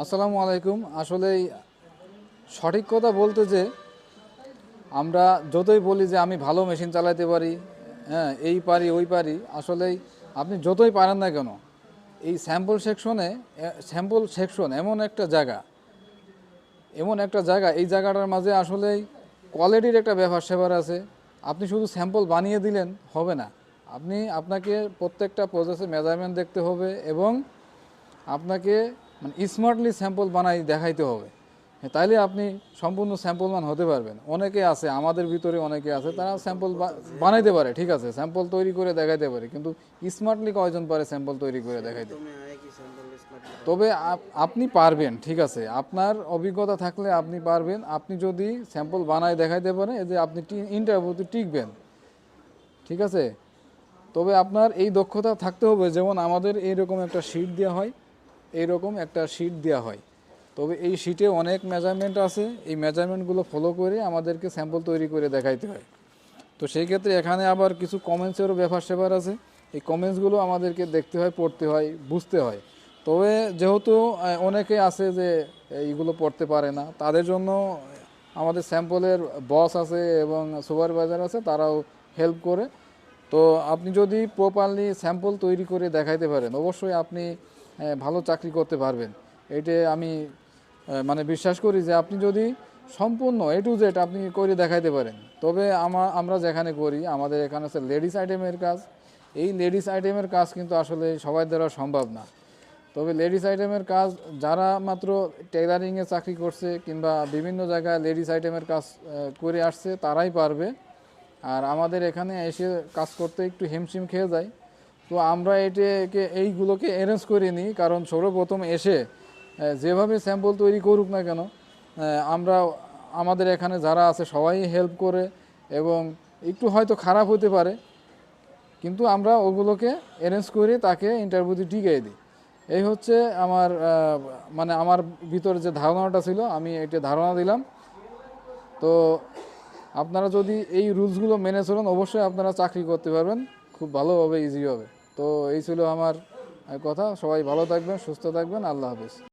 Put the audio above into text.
আসসালামু আলাইকুম। আসলেই সঠিক কথা বলতে যে আমরা যতই বলি যে আমি ভালো মেশিন চালাতে পারি হ্যাঁ এই পারি, ওই পারি, আসলেই আপনি যতই পারেন না কেন, এই স্যাম্পল সেকশনে স্যাম্পল সেকশন এমন একটা জায়গা, এমন একটা জায়গা, এই জায়গাটার মাঝে আসলেই কোয়ালিটির একটা ব্যাপার সেবার আছে। আপনি শুধু স্যাম্পল বানিয়ে দিলেন, হবে না। আপনি আপনাকে প্রত্যেকটা প্রসেসে মেজারমেন্ট দেখতে হবে এবং আপনাকে মানে স্মার্টলি স্যাম্পল বানাই দেখাইতে হবে। হ্যাঁ, তাইলে আপনি সম্পূর্ণ স্যাম্পল মান হতে পারবেন। অনেকে আছে আমাদের ভিতরে অনেকে আছে তারা স্যাম্পল বানাইতে পারে ঠিক আছে স্যাম্পল তৈরি করে দেখাইতে পারে কিন্তু স্মার্টলি কয়জন পারে স্যাম্পল তৈরি করে দেখাইতে? তবে আপনি পারবেন ঠিক আছে আপনার অভিজ্ঞতা থাকলে আপনি পারবেন আপনি যদি স্যাম্পল বানায় দেখাইতে পারেন যে আপনি ইন্টারভিউতে টিকবেন ঠিক আছে? তবে আপনার এই দক্ষতা থাকতে হবে যেমন আমাদের এইরকম একটা শিট দেওয়া হয় এইরকম একটা শিট দেওয়া হয়। তবে এই শিটে অনেক মেজারমেন্ট আছে। এই মেজারমেন্টগুলো ফলো করে আমাদেরকে স্যাম্পল তৈরি করে দেখাইতে হয়। তো সেই ক্ষেত্রে এখানে আবার কিছু কমেন্টসেরও ব্যাপার সেবার আছে। এই কমেন্টসগুলো আমাদেরকে দেখতে হয়, পড়তে হয়, বুঝতে হয়। তবে যেহেতু অনেকে আছে যে এইগুলো পড়তে পারে না, তাদের জন্য আমাদের স্যাম্পলের বস আছে এবং সুপারভাইজার আছে, তারাও হেল্প করে। তো আপনি যদি প্রপারলি স্যাম্পল তৈরি করে দেখাইতে পারেন, অবশ্যই আপনি ভালো চাকরি করতে পারবেন। এইটা আমি মানে বিশ্বাস করি যে আপনি যদি সম্পূর্ণ এ টু জেড আপনি করে দেখাইতে পারেন। তবে আমা, আমরা যেখানে করি, আমাদের এখানে আছে লেডিস আইটেমের কাজ। এই লেডিস আইটেমের কাজ কিন্তু আসলে সবাই দ্বারা সম্ভব না। তবে লেডিস আইটেমের কাজ, যারা মাত্র টেলারিংয়ে চাকরি করছে কিংবা বিভিন্ন জায়গায় লেডিস আইটেমের কাজ করে আসছে, তারাই পারবে। আর আমাদের এখানে এসে কাজ করতে একটু হিমশিম খেয়ে যায়। তো আমরা এটাকে, এইগুলোকে অ্যারেঞ্জ করে নিই, কারণ সর্বপ্রথম এসে যেভাবে স্যাম্পল তৈরি করুক না কেন আমরা আমাদের এখানে যারা আছে সবাই হেল্প করে এবং একটু হয়তো খারাপ হতে পারে, কিন্তু আমরা ওগুলোকে অ্যারেঞ্জ করে তাকে ইন্টারভিউতে টিকিয়ে দিই। এই হচ্ছে আমার মানে আমার ভিতরে যে ধারণাটা ছিল, আমি এটা ধারণা দিলাম। তো আপনারা যদি এই রুলসগুলো মেনে চলেন, অবশ্যই আপনারা চাকরি করতে পারবেন, খুব ভালোভাবে ইজি হবে। তো এই ছিল আমার কথা। সবাই ভালো থাকবেন সুস্থ থাকবেন। আল্লাহ হাফিজ।